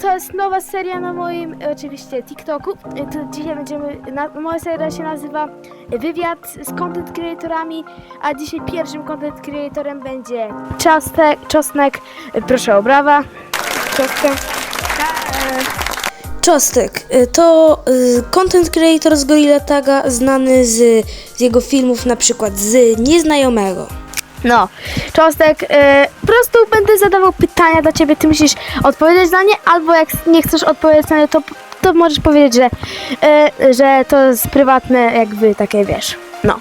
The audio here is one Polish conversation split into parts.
to jest nowa seria na moim e, oczywiście TikToku. E, To dzisiaj będziemy, na, moja seria się nazywa Wywiad z content creatorami, a dzisiaj pierwszym content creatorem będzie Czostek, Czosnek. E, Proszę o brawa. Czostek. Czostek to content creator z Gorilla Taga, znany z, z jego filmów na przykład z Nieznajomego. No, Czostek, e, po prostu będę zadawał pytania dla ciebie, ty musisz odpowiedzieć na nie, albo jak nie chcesz odpowiedzieć na nie, to, to możesz powiedzieć, że, e, że to jest prywatne, jakby takie wiesz. No.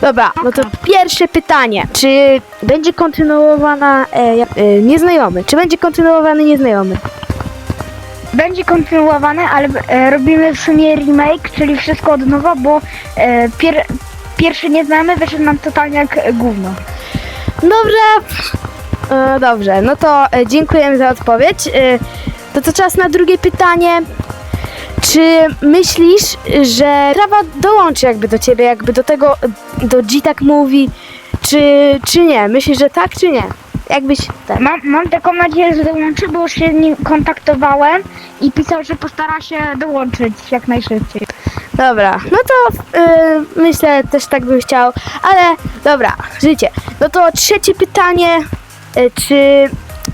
Dobra, no to pierwsze pytanie. Czy będzie kontynuowana e, e, nieznajomy? Czy będzie kontynuowany nieznajomy? Będzie kontynuowane, ale e, robimy w sumie remake, czyli wszystko od nowa, bo e, pier, pierwszy nieznamy wyszedł nam totalnie jak e, gówno. Dobrze. E, dobrze, no to e, dziękujemy za odpowiedź. E, to co czas na drugie pytanie. Czy myślisz, że trawa dołączy jakby do ciebie, jakby do tego, do G tak mówi, czy, czy nie? Myślisz, że tak, czy nie? Jakbyś tak. Mam, mam taką nadzieję, że dołączy, bo już się z nim kontaktowałem i pisał, że postara się dołączyć jak najszybciej. Dobra, no to e, myślę, też tak bym chciał, ale dobra, życie. No to trzecie pytanie. E, czy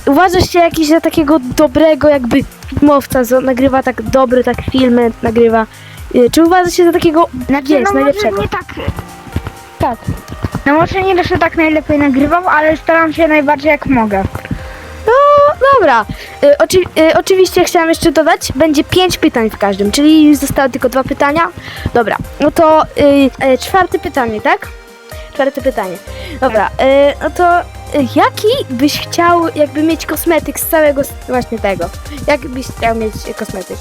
uważasz się jakiś za takiego dobrego jakby filmowca, co nagrywa tak dobre tak filmy, nagrywa. E, czy uważasz się za takiego Znaczy, jest, no może najlepszego? nie tak... Tak. No może nie zawsze tak najlepiej nagrywam, ale staram się najbardziej jak mogę. Dobra. E, oczy, e, oczywiście chciałam jeszcze dodać, będzie pięć pytań w każdym, czyli zostały tylko dwa pytania. Dobra, no to e, e, czwarte pytanie, tak? Czwarte pytanie. Dobra, e, no to e, jaki byś chciał jakby mieć kosmetyk z całego s- właśnie tego? Jak byś chciał mieć kosmetyk?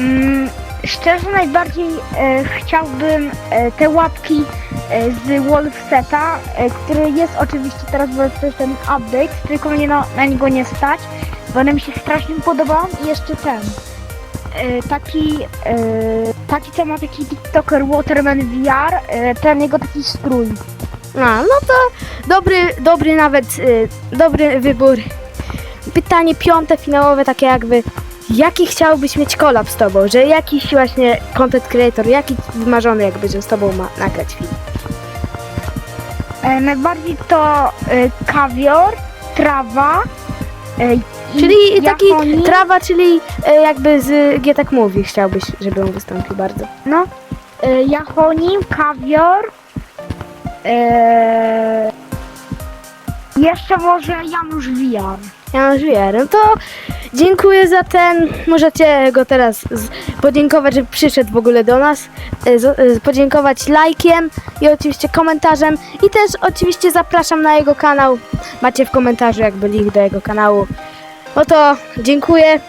Mm, szczerze najbardziej e, chciałbym e, te łapki e, z Wolfseta, e, który jest oczywiście teraz, jest ten update, tylko mnie na, na niego nie stać, bo one mi się strasznie podobają i jeszcze ten. E, taki, e, taki co ma taki TikToker Waterman VR, e, ten jego taki strój. A, no to dobry, dobry nawet, e, dobry wybór. Pytanie piąte, finałowe, takie jakby Jaki chciałbyś mieć kolab z tobą? Że jakiś właśnie content creator, jaki wymarzony jakby, że z tobą ma nagrać film? E, najbardziej to e, kawior, trawa, e, i Czyli taki trawa, czyli e, jakby z G tak mówi, chciałbyś, żeby on wystąpił bardzo. No, y, Jachonim, kawior. y, jeszcze może Janusz VR. Janusz Wier, no to dziękuję za ten, możecie go teraz podziękować, że przyszedł w ogóle do nas, e, e, podziękować lajkiem i oczywiście komentarzem i też oczywiście zapraszam na jego kanał, macie w komentarzu jakby link do jego kanału. No to dziękuję.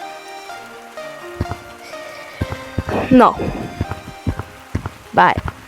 No. Bye.